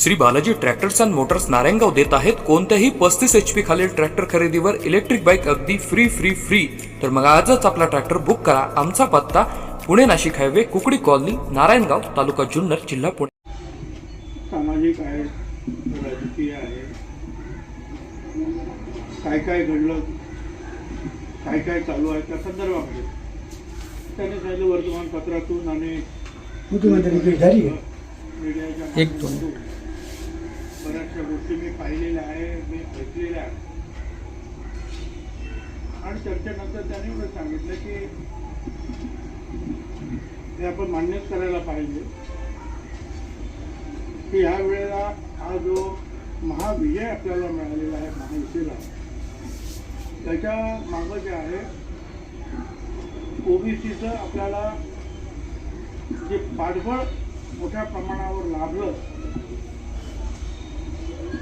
Shri Balaji tractors and motors Narayangaon देत आहेत. कोणत्याही पस्तीस एच पी खालील ट्रॅक्टर खरेदीवर इलेक्ट्रिक बाईक अगदी फ्री फ्री फ्री तर मग आजच आपला ट्रॅक्टर बुक करा. आमचा पत्ता पुणे नाशिक हायवे कुकडी कॉलनी नारायणगाव तालुका जुन्नर जिल्हा पुणे. सामाजिक आहे राजकीय आहे. काय काय घडलं काय काय चालू आहे त्या संदर्भामध्ये. त्याने सांगितलं वर्तमानपत्रातून आणि मुख्यमंत्री एक दोन. बऱ्याचशा गोष्टी मी पाहिलेल्या आहे मी ऐकलेल्या आहे आणि चर्चेनंतर त्याने एवढं सांगितलं की हे आपण मान्यच करायला पाहिजे की ह्या वेळेला हा जो महाविजय आपल्याला मिळालेला आहे महायुतीला त्याच्या मागं जे आहे ओबीसीचं आपल्याला जे पाठबळ मोठ्या प्रमाणावर लाभलं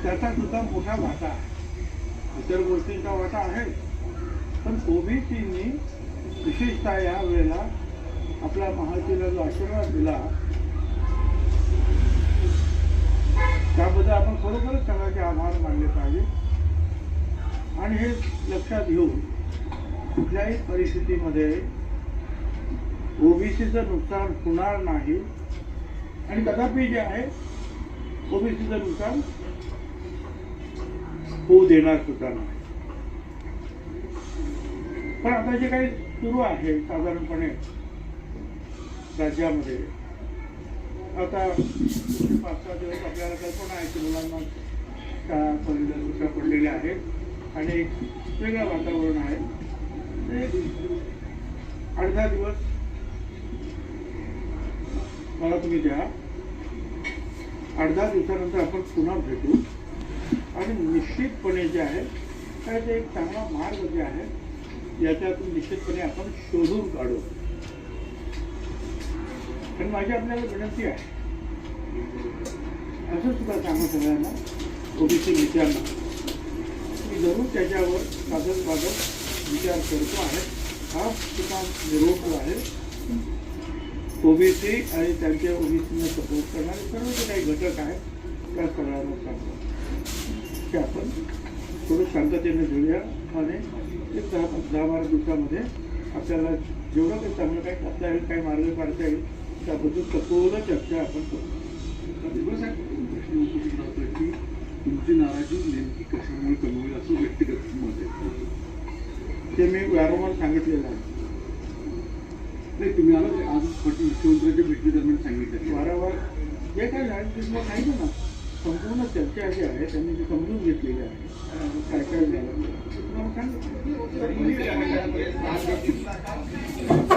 त्याचा सुद्धा मोठा वाटा आहे. इतर गोष्टींचा वाटा आहे. पण ओबीसीनी विशेषतः या वेळेला आपल्या महायुतीला जो आशीर्वाद दिला त्याबद्दल आपण खरोखरच सगळ्याचे आभार मानले पाहिजे. आणि हे लक्षात घेऊन कुठल्याही परिस्थितीमध्ये ओबीसीचं नुकसान होणार नाही. आणि कदापि जे आहे ओबीसीचं नुकसान होऊ देणार सुद्धा नाही. पण आता जे काही सुरू आहे साधारणपणे राज्यामध्ये आता पाच सहा दिवस आपल्याला कल्पना आहे की मुलांना शाळा पडलेल्या सुट्ट्या पडलेल्या आहेत आणि एक वेगळं वातावरण आहे. ते आठ दिवस मला तुम्ही द्या. अर्धा दिवसानंतर आपण पुन्हा भेटू. आणि निश्चितपणे जे आहे त्याचा एक चांगला मार्ग जे आहे याच्यातून निश्चितपणे आपण शोधून काढू. पण माझी आपल्याला विनंती आहे असं सुद्धा सांगा सगळ्यांना ओबीसी नेत्यांना मी जरूर त्याच्यावर साधत बाधक विचार करतो आहे. हा सुद्धा निरोप जो आहे. ओबीसी आणि त्यांच्या ओबीसीला सपोर्ट करणारे सर्व जे काही घटक आहेत त्या सगळ्यांना सांगतो. की आपण थोडं शांततेने घेऊया आणि एक दहा दहा बारा दिवसामध्ये आपल्याला जेवढं काही चांगलं काही करता येईल काही मार्ग काढता येईल त्याबद्दल सखोल चर्चा आपण करू. प्रश्न उपस्थित की तुमची नाराजी नेमकी कशामुळे कमी होईल असं व्यक्तिगत मत आहे ते मी वारंवार सांगितलेलं आहे. नाही तुम्ही आला ते आज मुख्यमंत्र्यांच्या भेटीदरम्यान सांगितलं. की वारंवार जे काही झालं? ते तुला सांगितलं ना. संपूर्ण चर्चा जी आहे त्यांनी ती समजून घेतलेली आहे. काय काय झालं? तुम्हाला सांगितलं